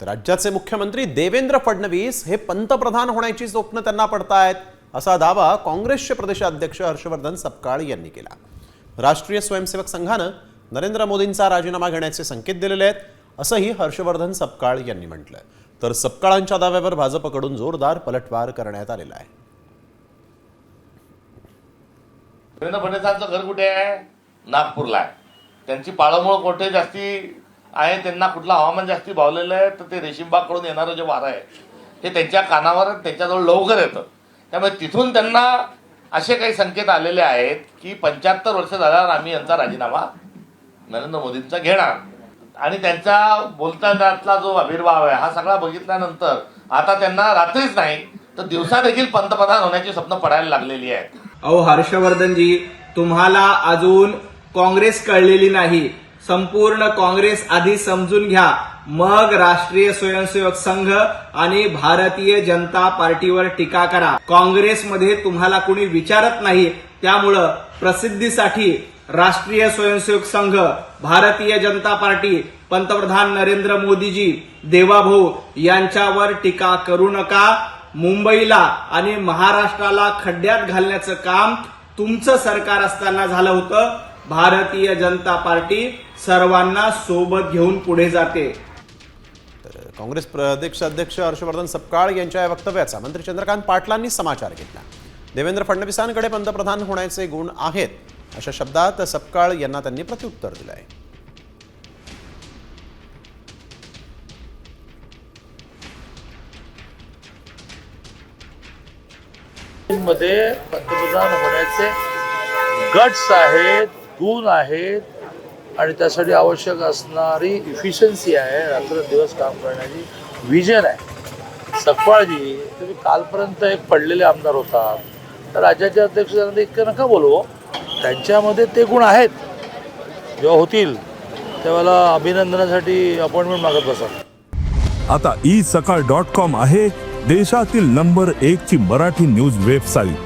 राज्याचे मुख्यमंत्री देवेंद्र फडणवीस हे पंतप्रधान होण्याची स्वप्न त्यांना पडतायत असा दावा काँग्रेसचे प्रदेशाध्यक्ष हर्षवर्धन सपकाळ यांनी केला. राष्ट्रीय स्वयंसेवक संघानं नरेंद्र मोदींचा राजीनामा घेण्याचे संकेत दिलेले आहेत असंही हर्षवर्धन सपकाळ यांनी म्हटलं तर सपकाळांच्या दाव्यावर भाजपकडून जोरदार पलटवार करण्यात आलेला आहे. देवेंद्र फडणवीसांचं घर कुठे आहे? नागपूरला आहे. त्यांची पाळंमुळं कोठे जास्ती आहे त्यांना कुठलं हवामान जास्ती भावलेलं आहे तर ते रेशीमबागकडून येणारं जे वारं आहे हे त्यांच्या कानावर त्यांच्याजवळ लवकर येतं. त्यामुळे तिथून त्यांना असे काही संकेत आलेले आहेत की पंच्याहत्तर वर्ष झाल्यावर आम्ही यांचा राजीनामा नरेंद्र मोदींचा घेणार. आणि त्यांचा बोलतानातला जो आविर्भाव आहे हा सगळा बघितल्यानंतर आता त्यांना रात्रीच नाही तर दिवसा देखील पंतप्रधान होण्याची स्वप्न पडायला लागलेली आहेत. अहो हर्षवर्धनजी तुम्हाला अजून काँग्रेस कळलेली नाही. संपूर्ण काँग्रेस आधी समजून घ्या. मग राष्ट्रीय स्वयंसेवक संघ आणि भारतीय जनता पार्टीवर टीका करा. काँग्रेसमध्ये तुम्हाला कुणी विचारत नाही त्यामुळं प्रसिद्धीसाठी राष्ट्रीय स्वयंसेवक संघ भारतीय जनता पार्टी पंतप्रधान नरेंद्र मोदीजी देवाभाऊ यांच्यावर टीका करू नका. मुंबईला आणि महाराष्ट्राला खड्ड्यात घालण्याचं काम तुमचं सरकार असताना झालं होतं. भारतीय जनता पार्टी सर्वांना सोबत घेऊन पुढे जाते. तर काँग्रेस प्रदेशाध्यक्ष हर्षवर्धन सपकाळ यांच्या या वक्तव्याचा मंत्री चंद्रकांत पाटलांनी समाचार घेतला. देवेंद्र फडणवीसांकडे पंतप्रधान होण्याचे गुण आहेत अशा शब्दात सपकाळ यांना त्यांनी प्रत्युत्तर दिलं आहे मध्ये पंतप्रधान होण्याचे गट्स आहेत गुण आहेत आणि त्यासाठी आवश्यक असणारी इफिशियन्सी आहे. रात्रंदिवस काम करण्याची विजन आहे. सकपाळजी तुम्ही कालपर्यंत एक पडलेले आमदार होतात. तर राज्याचे अध्यक्ष त्यांना इतकं नका बोलवो त्यांच्यामध्ये ते गुण आहेत. जेव्हा होतील तेव्हाला अभिनंदनासाठी अपॉइंटमेंट मागत बसा. आता ई सकाळ डॉट कॉम आहे देशातील नंबर एक ची मराठी न्यूज वेबसाईट